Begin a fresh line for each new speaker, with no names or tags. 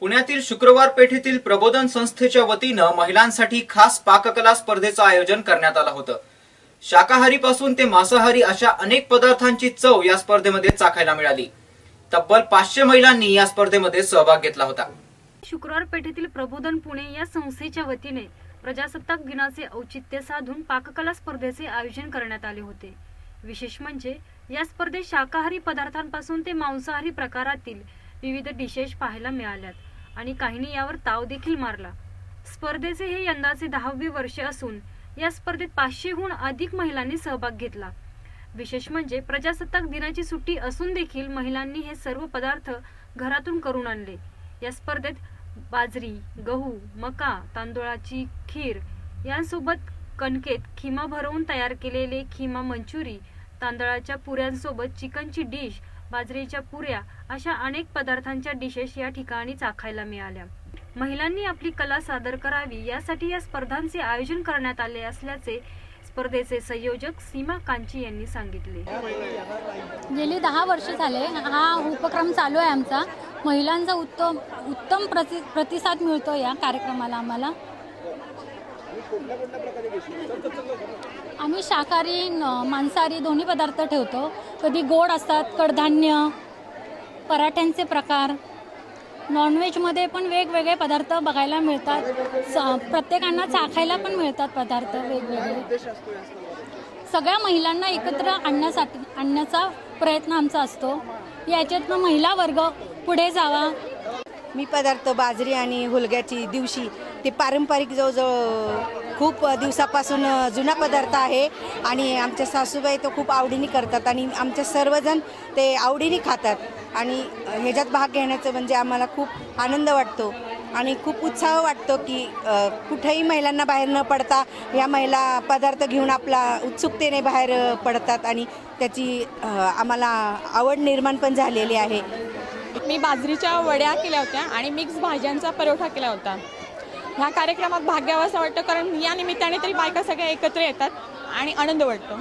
पुण्यातील शुक्रवार पेठेतील प्रबोधन संस्थेच्या वतीनं महिलांसाठी खास पाककला स्पर्धेचं आयोजन करण्यात आलं होतं. शाकाहारी पासून ते मांसाहारी अशा अनेक पदार्थांची चव या स्पर्धेमध्ये चाखायला मिळाली. तब्बल पाचशे महिलांनी या स्पर्धेमध्ये सहभाग घेतला होता.
शुक्रवार पेठेतील प्रबोधन पुणे या संस्थेच्या वतीने प्रजासत्ताक दिनाचे औचित्य साधून पाककला स्पर्धेचे आयोजन करण्यात आले होते. विशेष म्हणजे या स्पर्धेत शाकाहारी पदार्थांपासून ते मांसाहारी प्रकारातील विविध डिशेस पाहायला मिळाल्यात. आणि काहींनी यावर ताव देखील मारला. स्पर्धेचे हे यंदाचे दहावे वर्ष असून या स्पर्धेत पाचशेहून अधिक महिलांनी सहभाग घेतला. विशेष म्हणजे प्रजासत्ताक दिनाची सुट्टी असून देखील महिलांनी हे सर्व पदार्थ घरातून करून आणले. या स्पर्धेत बाजरी गहू मका तांदूळाची खीर यांसोबत कणकेत खिमा भरवून तयार केलेले खिमा मंचुरी तांदळाच्या पुऱ्यांसोबत चिकनची डिश बाजरीच्या पुऱ्या अशा अनेक पदार्थांच्या डिशेस या ठिकाणी चाखायला मिळाल्या. महिलांनी आपली कला सादर करावी यासाठी या स्पर्धांचे आयोजन करण्यात आले असल्याचे स्पर्धेचे संयोजक सीमा कांची यांनी सांगितले.
गेली दहा वर्ष झाले हा उपक्रम चालू आहे आमचा. महिलांचा उत्तम उत्तम प्रति प्रतिसाद मिळतो या कार्यक्रमाला आम्हाला. आम्ही शाकाहारी न- मांसाहारी दोन्ही पदार्थ ठेवतो. कधी गोड असतात कडधान्य पराठ्यांचे प्रकार. नॉनव्हेजमध्ये पण वेगवेगळे पदार्थ बघायला मिळतात. स- प्रत्येकांना चाखायला पण मिळतात पदार्थ वेगवेगळे. सगळ्या महिलांना एकत्र आणण्यासाठी आणण्याचा प्रयत्न आमचा असतो. याच्यातनं महिला वर्ग पुढे जावा.
मी पदार्थ बाजरी आणि हुलग्याची दिवशी ते पारंपरिक जवळजवळ खूप दिवसापासून जुना पदार्थ आहे. आणि आमच्या सासूबाई तो खूप आवडीने करतात आणि आमचे सर्वजण ते आवडीने खातात. आणि ह्याच्यात भाग घेण्याचं म्हणजे आम्हाला खूप आनंद वाटतो. आणि खूप उत्साह वाटतो की कुठेही महिलांना बाहेर न पडता या महिला पदार्थ घेऊन आपला उत्सुकतेने बाहेर पडतात. आणि त्याची आम्हाला आवड निर्माण पण झालेली आहे.
मी बाजरीच्या वड्या केल्या होत्या आणि मिक्स भाज्यांचा परवठा केला होता. ह्या कार्यक्रमात भाग घ्यावा असं वाटतं कारण या निमित्ताने तरी बायका सगळ्या एकत्र येतात आणि आनंद वाटतो.